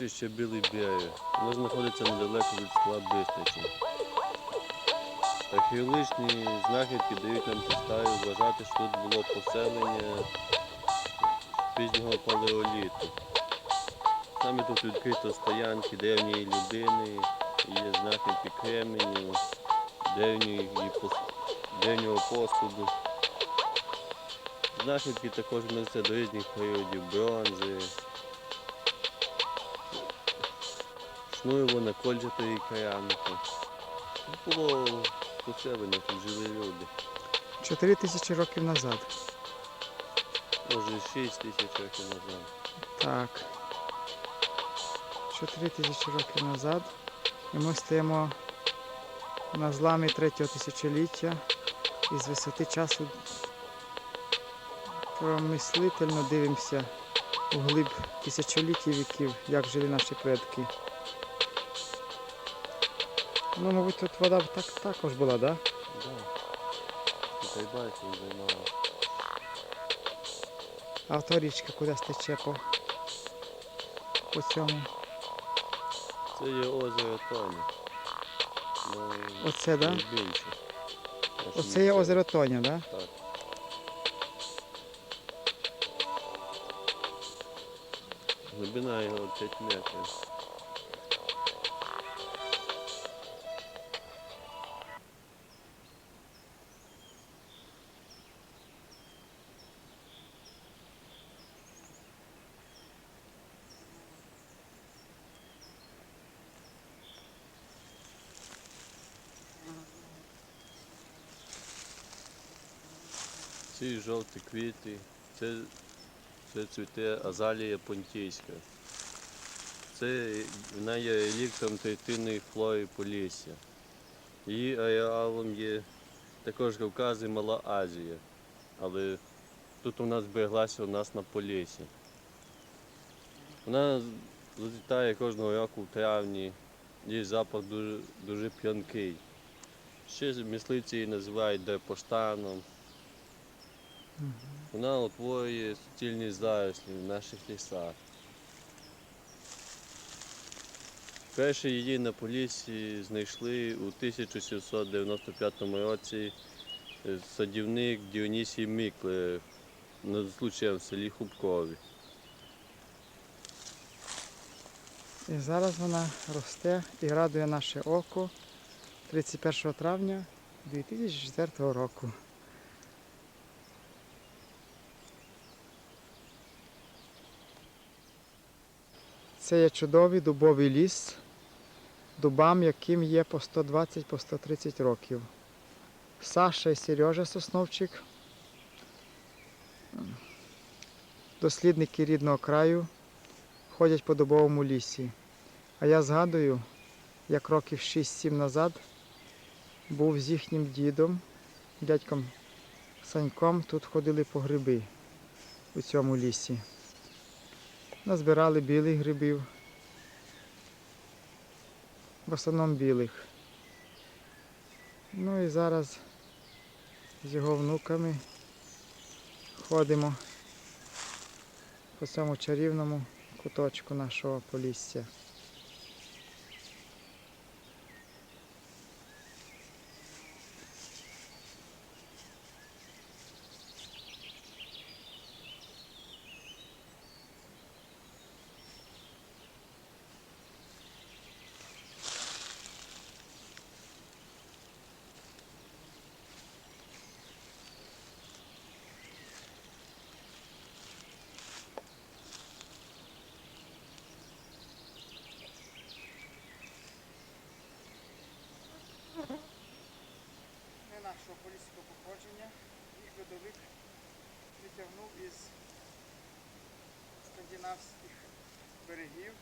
Урочище Білий Берег. Воно знаходиться недалеко від села Бистричі. Археологічні знахідки дають нам підстави вважати, що тут було поселення пізнього палеоліту. Саме тут відкрито стоянки древньої людини, є знахідки кременю, древнього посуду. Знахідки також відносяться до різних періодів бронзи, шнурово на кольчатої кераміки. Тут було поселення, тут жили люди. Чотири тисячі років назад. Може 6 тисяч років назад. Так. Чотири тисячі років назад. І ми стоїмо на зламі третього тисячоліття. І з висоти часу промислительно дивимося у глиб тисячоліть і віків, як жили наші предки. Ну, мабуть, тут вода так, також була, так? Да? Да. Рибальцем займалися. А ото річка куди стече по, по цьому. Це є озеро Тоні. Ну, Оце, да? більше. Оце є озеро Тоня. Да? Так. Глибина його 5 метрів. Ці жовті квіти, це, це цвіте азалія понтійська. Це вона є реліктом третинної флори Полісся. Її ареалом є також Кавказ і Мала Азія. Але тут у нас збереглася у нас на Полісі. Вона зацвітає кожного року в травні, її запах дуже, дуже п'янкий. Ще мисливці її називають депоштаном. Вона утворює суцільні зарослі в наших лісах. Перше її на Поліссі знайшли у 1795 році садівник Діонісій Міклер над случаєм в селі Хубкові. І зараз вона росте і радує наше око 31 травня 2004 року. Це є чудовий дубовий ліс, дубам, яким є по 120 по 130 років. Саша і Сережа Сосновчик, дослідники рідного краю, ходять по дубовому лісі. А я згадую, як років 6-7 назад був з їхнім дідом, дядьком Саньком, тут ходили по гриби у цьому лісі. Назбирали білих грибів, в основному білих. Ну і зараз з його внуками ходимо по цьому чарівному куточку нашого полісся. Нашого поліського походження. Їх льодовик витягнув із скандинавських берегів,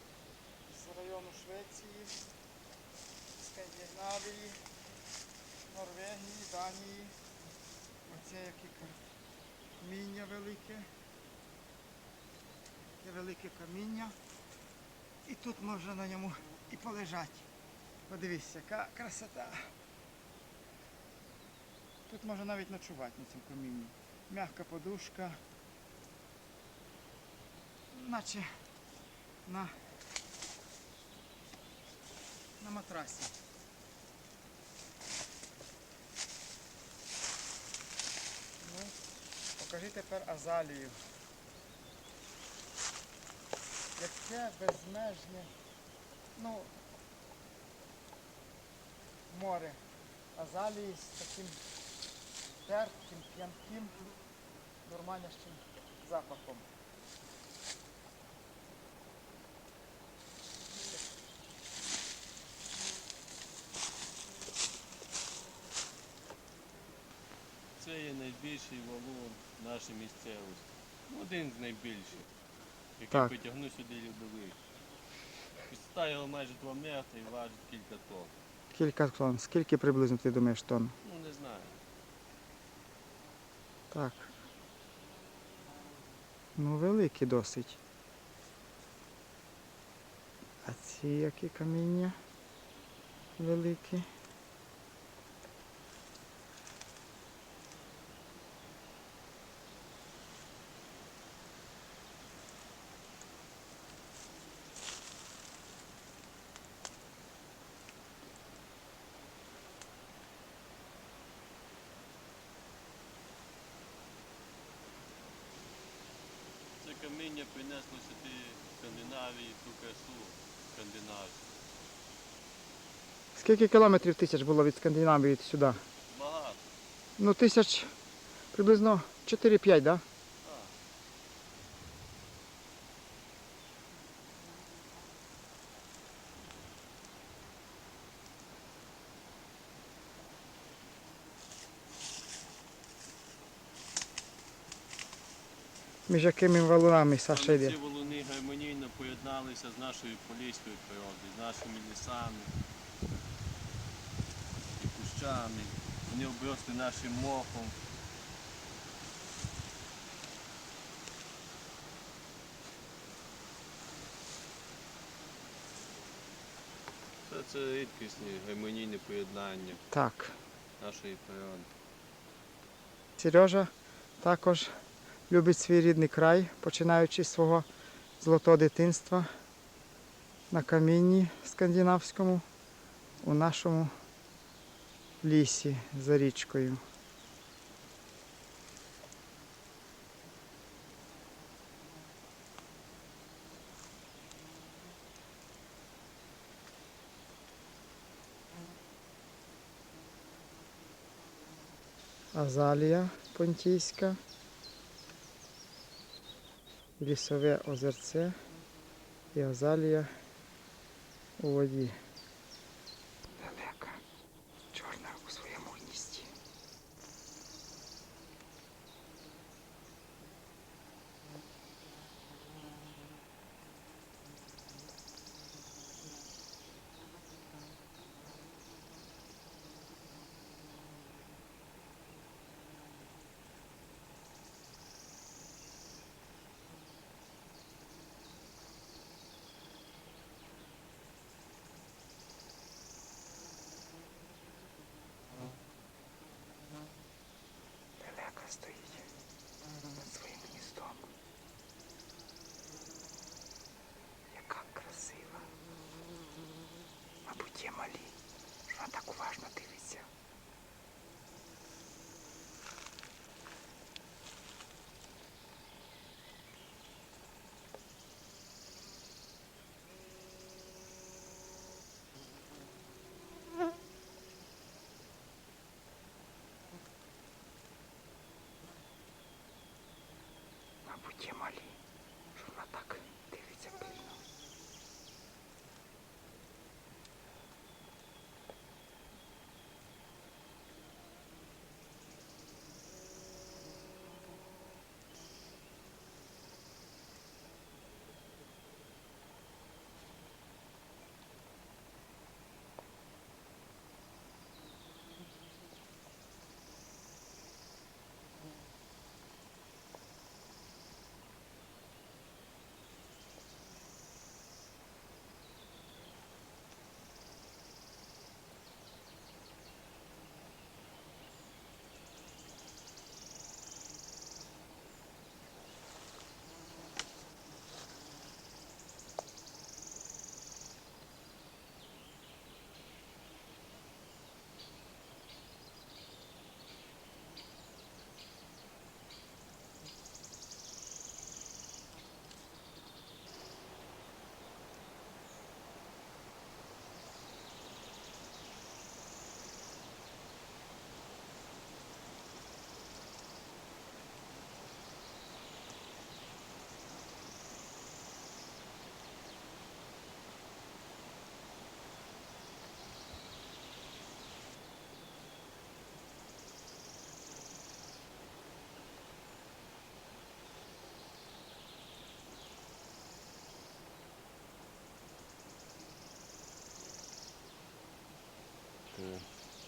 з району Швеції, Скандинавії, Норвегії, Данії. Оце яке каміння велике. Таке велике каміння. І тут можна на ньому і полежати. Подивіться, яка красота. Тут можна навіть ночувати на цьому камінні. Мягка подушка. Наче на, на матрасі. Ну, покажи тепер азалію. Яке безмежне, ну, море азалії з таким терпким, п'янким, нормальнішим запахом. Це є найбільший валун в нашій місцевості. Один з найбільших, який Так. потягнув сюди льодовий. Висота його майже 2 метри і важить кілька тонн. Кілька тонн. Скільки приблизно ти думаєш тонн? Ну не знаю. Так. Ну, великі досить. А ці які каміння великі. Це принесло сюди Скандинавії ту красу скандинавську. Скільки кілометрів тисяч було від Скандинавії сюди? Багато. Ну, тисяч приблизно 4-5, так? Да? Так. Між якими валунами Саша йде? ці валуни гармонійно поєдналися з нашою поліською природою, з нашими лісами і кущами. Вони обросли нашим мохом. Це, це рідкісні гармонійне поєднання Так. нашої природи. Сережа також любить свій рідний край, починаючи з свого золотого дитинства на камінні скандинавському у нашому лісі за річкою. Азалія понтійська, лісове озерце і азалія у воді. estoy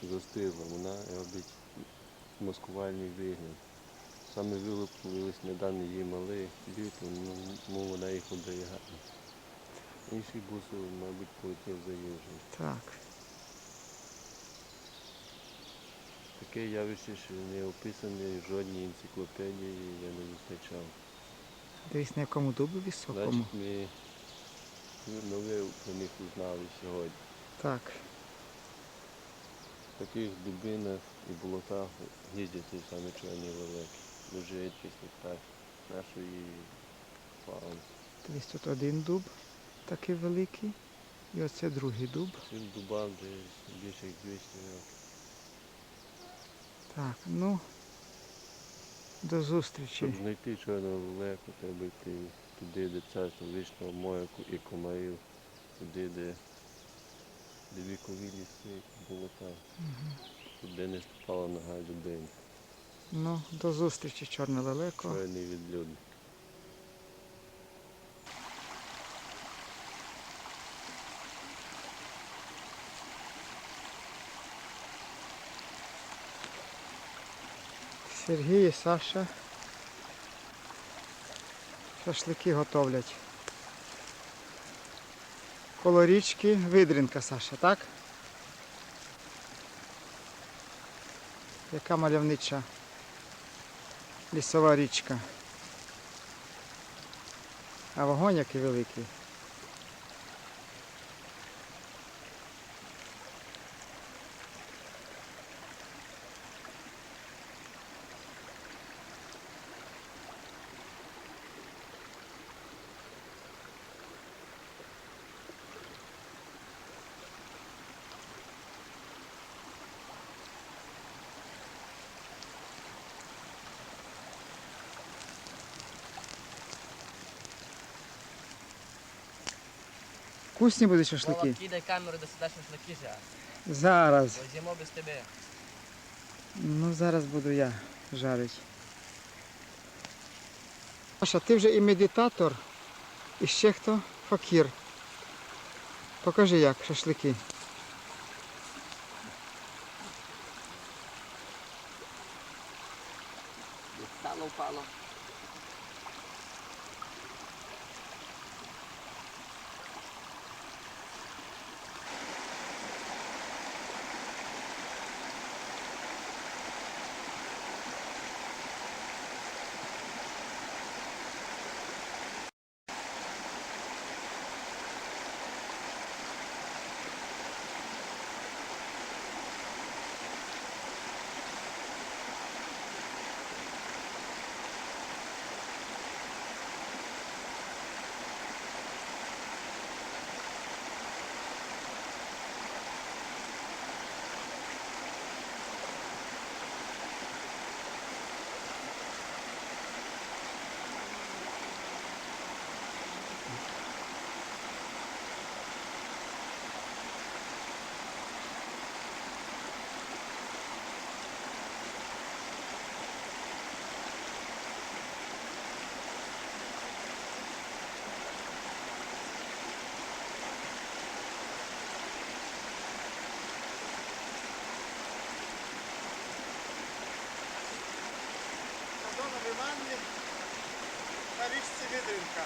застигла, вона робить маскувальний вигляд. Саме вилупились недавно її мали літо, ну, тому вона їх оберігає. Інший бусел, мабуть, полетів за їжею. Так. Таке явище, що не описане в жодній енциклопедії я не зустрічав. Дивись на якому дубу високому. Значить, ми нове про них узнали сьогодні. Так. Таких дубинах і болотах їздять ті самі чорні великі. Дуже рідкісний птах нашої фауни. Дивись тут один дуб такий великий. І оце другий дуб. Цим дубам десь більше як 200 років. Так, ну до зустрічі. Щоб знайти чорного лелеку, треба йти туди, де царство вічного моря і комарів, туди, де, де вікові ліси, болота, туди не ступала нога людини. Ну, до зустрічі, чорне лелеко. Чорний відлюдник. Сергій і Саша. Шашлики готовлять. Коло річки Видринка, Саша, так? Яка мальовнича лісова річка. А вогонь який великий. Вкусні будуть шашлики. Кидай камеру до сюди шашлики же. Зараз. Бо з'їмо без тебе. Ну, зараз буду я жарити. Саша, ти вже і медитатор, і ще хто? Факір. Покажи як шашлики. Сало впало. На річці Видринка.